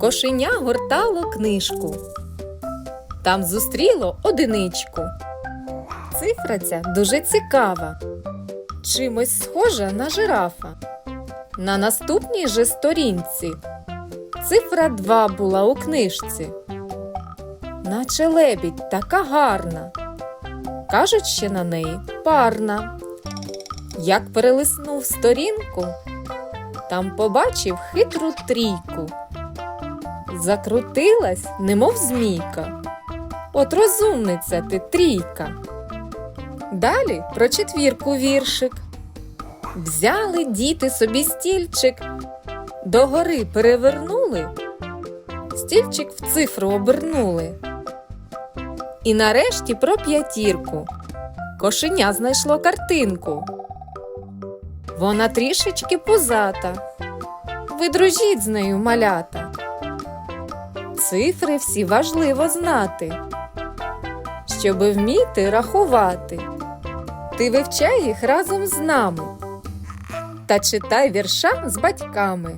Кошеня гортало книжку. Там зустріло одиничку. Цифра ця дуже цікава. Чимось схожа на жирафа. На наступній же сторінці цифра 2 була у книжці. Наче лебідь така гарна. Кажуть, ще на неї парна. Як перелиснув сторінку, там побачив хитру трійку. Закрутилась, немов змійка. От розумниця ти трійка. Далі про четвірку віршик. Взяли діти собі стільчик, догори перевернули, стільчик в цифру обернули. І нарешті про п'ятірку. Кошеня знайшло картинку. Вона трішечки пузата. Ви дружіть з нею, малята. Цифри всі важливо знати, щоби вміти рахувати. Ти вивчай їх разом з нами та читай вірша з батьками.